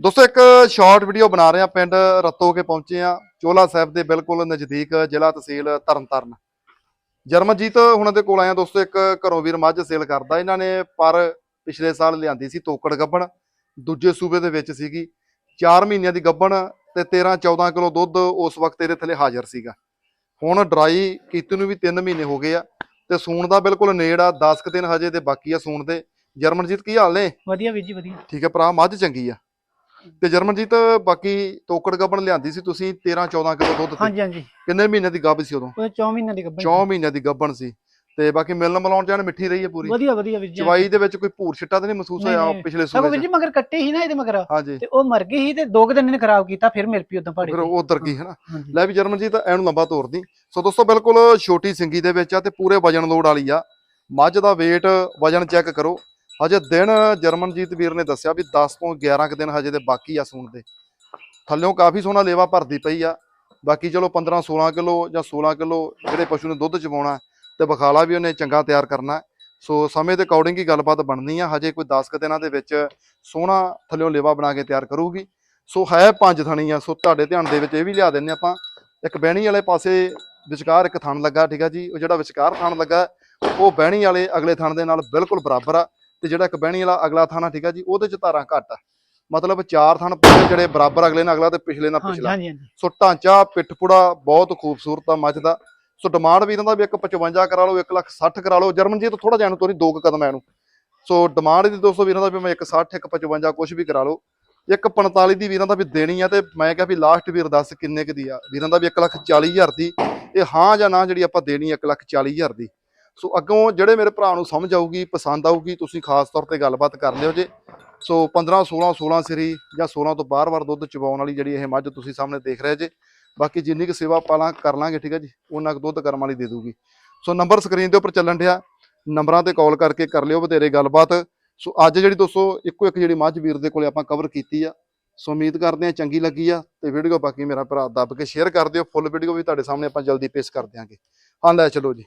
ਦੋਸਤੋ ਇੱਕ short video ਬਣਾ ਰਹੇ ਆ ਪਿੰਡ ਰਤੋ ਕੇ ਪਹੁੰਚੇ ਆ ਚੋਲਾ ਸਾਹਿਬ ਦੇ ਬਿਲਕੁਲ ਨਜ਼ਦੀਕ ਜ਼ਿਲ੍ਹਾ ਤਹਿਸੀਲ ਤਰਨਤਾਰਨ। ਜਰਮਨਜੀਤ ਹੁਣਾਂ ਦੇ ਕੋਲ ਆਇਆ ਦੋਸਤੋ ਇੱਕ ਘਰੋਂ ਵੀਰ ਮੱਝ ਸੇਲ ਕਰਦਾ। ਇਹਨਾਂ ਨੇ ਪਰ ਪਿਛਲੇ ਸਾਲ ਲਿਆਂਦੀ ਸੀ ਤੋਕੜ ਗੱਬਣ ਦੂਜੇ ਸੂਬੇ ਦੇ ਵਿੱਚ ਸੀਗੀ। 4 ਮਹੀਨਿਆਂ ਦੀ ਗੱਬਣ ਤੇ 13 14 ਕਿਲੋ ਦੁੱਧ ਉਸ ਵਕਤ ਇਹਦੇ ਥੱਲੇ ਹਾਜ਼ਰ ਸੀਗਾ। ਹੁਣ ਡਰਾਈ ਕੀਤੇ ਨੂੰ ਵੀ 3 ਮਹੀਨੇ ਹੋ ਗਏ ਆ ਤੇ ਸੂਣ ਦਾ ਬਿਲਕੁਲ ਨੇੜ ਆ 10 ਕੁ ਦਿਨ ਹਜੇ ਤੇ ਬਾਕੀ ਆ ਸੂਣ ਦੇ। ਜਰਮਨਜੀਤ ਕੀ ਹਾਲ ਨੇ? ਵਧੀਆ ਵੀਰ ਜੀ ਵਧੀਆ। ਠੀਕ ਹੈ ਭਰਾ ਮੱਝ ਚੰਗੀ ਆ? ਤੇ ਜਰਮਨਜੀਤ ਬਾਕੀ ਤੋਕੜ ਗੱਬਣ ਲਿਆਂਦੀ ਸੀ ਤੁਸੀਂ 13 14 ਕਿਲੋ ਦੁੱਧ ਤੇ। ਹਾਂਜੀ ਹਾਂਜੀ। ਕਿੰਨੇ ਮਹੀਨੇ ਦੀ ਗੱਭ ਸੀ ਉਦੋਂ? ਉਹ 4 ਮਹੀਨਿਆਂ ਦੀ ਗੱਭਣ 4 ਮਹੀਨਿਆਂ ਦੀ ਗੱਭਣ ਸੀ। ਤੇ ਬਾਕੀ ਮਿਲਣ ਮਲਾਉਣ ਜਾਨ ਮਿੱਠੀ ਰਹੀ ਹੈ ਪੂਰੀ। ਵਧੀਆ ਵਧੀਆ ਵੀਰ ਜੀ। ਚਵਾਈ ਦੇ ਵਿੱਚ ਕੋਈ ਭੂਰ ਛਿੱਟਾ ਤਾਂ ਨਹੀਂ ਮਹਿਸੂਸ ਹੋਇਆ। ਪਿਛਲੇ ਸੂਬੇ ਵੀਰ ਜੀ ਮਗਰ ਕੱਟੇ ਸੀ ਨਾ ਇਹਦੇ ਮਗਰ। ਤੇ ਉਹ ਮਰ ਗਈ ਸੀ ਤੇ ਦੋ ਕੁ ਦਿਨ ਇਹਨੇ ਖਰਾਬ ਕੀਤਾ ਫਿਰ ਮਿਲ ਪਈ ਉਦਾਂ ਪਹਾੜੀ ਫਿਰ ਉਧਰ ਕੀ ਹੈ ਨਾ ਲੈ ਵੀ ਜਰਮਨਜੀਤ ਐਨੂੰ ਲੰਬਾ ਤੋਰਦੀ ਸੋ ਦੋਸਤੋ ਬਿਲਕੁਲ ਛੋਟੀ ਸਿੰਗੀ ਦੇ ਵਿੱਚ ਆ ਤੇ ਪੂਰੇ ਵਜਨ ਲੋਡ ਵਾਲੀ ਆ। ਮੱਝ ਦਾ weight ਵਜਨ ਚੈੱਕ ਕਰੋ। ਹਜੇ ਦਿਨ ਜਰਮਨਜੀਤ ਵੀਰ ਨੇ ਦੱਸਿਆ ਵੀ 10 ਤੋਂ 11 ਕੁ ਦਿਨ ਹਜੇ ਦੇ ਬਾਕੀ ਆ ਸੂਣ ਦੇ। ਥੱਲਿਓਂ ਕਾਫੀ ਸੋਹਣਾ ਲੇਵਾ ਭਰਦੀ ਪਈ ਆ। ਬਾਕੀ ਚਲੋ 15 16 ਕਿਲੋ ਜਾਂ 16 ਕਿਲੋ ਜਿਹੜੇ ਪਸ਼ੂ ਨੇ ਦੁੱਧ ਚਵਾਉਣਾ ਤੇ ਬਖਾਲਾ ਵੀ ਉਹਨੇ ਚੰਗਾ ਤਿਆਰ ਕਰਨਾ। ਸੋ ਸਮੇਂ ਦੇ ਅਕੋਰਡਿੰਗ ਹੀ ਗੱਲਬਾਤ ਬਣਨੀ ਆ। ਹਜੇ ਕੋਈ 10 ਕੁ ਦਿਨਾਂ ਦੇ ਵਿੱਚ ਸੋਹਣਾ ਥੱਲਿਓਂ ਲੇਵਾ ਬਣਾ ਕੇ ਤਿਆਰ ਕਰੂਗੀ। ਸੋ ਹੈ ਪੰਜ ਥਣੀ ਆ। ਸੋ ਤੁਹਾਡੇ ਧਿਆਨ ਦੇ ਵਿੱਚ ਇਹ ਵੀ ਲਿਆ ਦਿੰਨੇ ਆਪਾਂ। ਇੱਕ ਬਹਿਣੀ ਵਾਲੇ ਪਾਸੇ ਵਿਚਕਾਰ ਇੱਕ ਥਣ ਲੱਗਾ, ਠੀਕ ਆ ਜੀ? ਉਹ ਜਿਹੜਾ ਵਿਚਕਾਰ ਥਣ ਲੱਗਾ, ਉਹ ਬਹਿਣੀ ਵਾਲੇ ਅਗਲੇ ਥਣ ਦੇ ਨਾਲ ਬਿਲਕੁਲ ਬਰਾਬਰ ਆ। ਤੇ ਜਿਹੜਾ ਇੱਕ ਬਹਿਣੀ ਵਾਲਾ ਅਗਲਾ ਥਣ ਠੀਕ ਆ ਜੀ ਉਹਦੇ ਚ ਧਾਰਾਂ ਘੱਟ ਆ। ਮਤਲਬ ਚਾਰ ਥਣ ਪੂਰੇ ਜਿਹੜੇ ਬਰਾਬਰ ਅਗਲੇ ਨਾਲ ਅਗਲਾ ਤੇ ਪਿਛਲੇ ਨਾਲ ਪਿਛਲਾ। ਸੋ ਢਾਂਚਾ ਪਿੱਠਪੁੜਾ ਬਹੁਤ ਖੂਬਸੂਰਤ ਆ ਮੱਝ ਦਾ। ਸੋ ਡਿਮਾਂਡ ਵੀਰਾਂ ਦਾ ਵੀ ਇੱਕ 55 ਕਰਾ ਲਓ 1 ਲੱਖ 60 ਕਰਾ ਲਓ। ਜਰਮਨਜੀਤ ਥੋੜਾ ਜਿਹਾ ਨੂੰ ਤੋਰੀ ਦੋ ਕਦਮ ਐਨੂੰ ਸੋ ਡਿਮਾਂਡ ਦੀ ਦੋਸਤੋ ਵੀਰਾਂ ਦਾ ਵੀ ਮੈਂ 1 60 1 55 ਕੁਝ ਵੀ ਕਰਾ ਲਓ। ਇੱਕ 45 ਦੀ ਵੀਰਾਂ ਦਾ ਵੀ ਦੇਣੀ ਆ ਤੇ ਮੈਂ ਕਿਹਾ ਵੀ ਲਾਸਟ ਵੀਰ ਦੱਸ ਕਿੰਨੇ ਕੁ ਦੀ ਆ। ਵੀਰਾਂ ਦਾ ਵੀ 1 ਲੱਖ 40 ਹਜ਼ਾਰ ਦੀ। ਇਹ ਹਾਂ ਜਾਂ ਨਾ ਜਿਹੜੀ ਆਪਾਂ ਦੇਣੀ 1 ਲੱਖ 40 ਹਜ਼ਾਰ ਦੀ। ਸੋ ਅੱਗੋਂ ਜਿਹੜੇ ਮੇਰੇ ਭਰਾ ਨੂੰ ਸਮਝ ਆਊਗੀ, ਪਸੰਦ ਆਊਗੀ, ਤੁਸੀਂ ਖਾਸ ਤੌਰ ਤੇ ਗੱਲਬਾਤ ਕਰ ਲਿਓ ਜੇ। ਸੋ 15 16 16 ਸਿਰੀ ਜਾਂ 16 ਤੋਂ ਬਾਰ-ਬਾਰ ਦੁੱਧ ਚਵਾਉਣ ਵਾਲੀ ਜਿਹੜੀ ਇਹ ਮੱਝ ਤੁਸੀਂ ਸਾਹਮਣੇ ਦੇਖ ਰਹੇ ਜੇ, ਬਾਕੀ ਜਿੰਨੀ ਕੁ ਸੇਵਾ ਪਾਲਾਂ ਕਰ ਲਾਂਗੇ, ਠੀਕ ਹੈ ਜੀ, ਉਹਨਾਂ ਕੁ ਦੁੱਧ ਕਰਮ ਵਾਲੀ ਦੇ ਦੂਗੀ। ਸੋ ਨੰਬਰ ਸਕਰੀਨ ਦੇ ਉੱਪਰ ਚੱਲਣ ਡਿਆ, ਨੰਬਰਾਂ ਤੇ ਕਾਲ ਕਰਕੇ ਕਰ ਲਿਓ ਬਥੇਰੇ ਗੱਲਬਾਤ। ਸੋ ਅੱਜ ਜਿਹੜੀ ਦੋਸਤੋ ਇੱਕੋ ਇੱਕ ਜਿਹੜੀ ਮੱਝ ਵੀਰ ਦੇ ਕੋਲੇ ਆਪਾਂ ਕਵਰ ਕੀਤੀ ਆ। ਸੋ ਉਮੀਦ ਕਰਦੇ ਆ ਚੰਗੀ ਲੱਗੀ ਆ ਤੇ ਵੀਡੀਓ ਬਾਕੀ ਮੇਰਾ ਭਰਾ ਦੱਬ ਕੇ ਸ਼ੇਅਰ ਕਰ ਦਿਓ। ਫੁੱਲ ਵੀਡੀਓ ਵੀ ਤੁਹਾਡੇ ਸਾਹਮਣੇ ਆਪਾਂ ਜਲਦੀ ਪੇਸ਼ ਕਰ ਦਿਆਂਗੇ। ਹਾਂ, ਲੈ ਚਲੋ ਜੀ।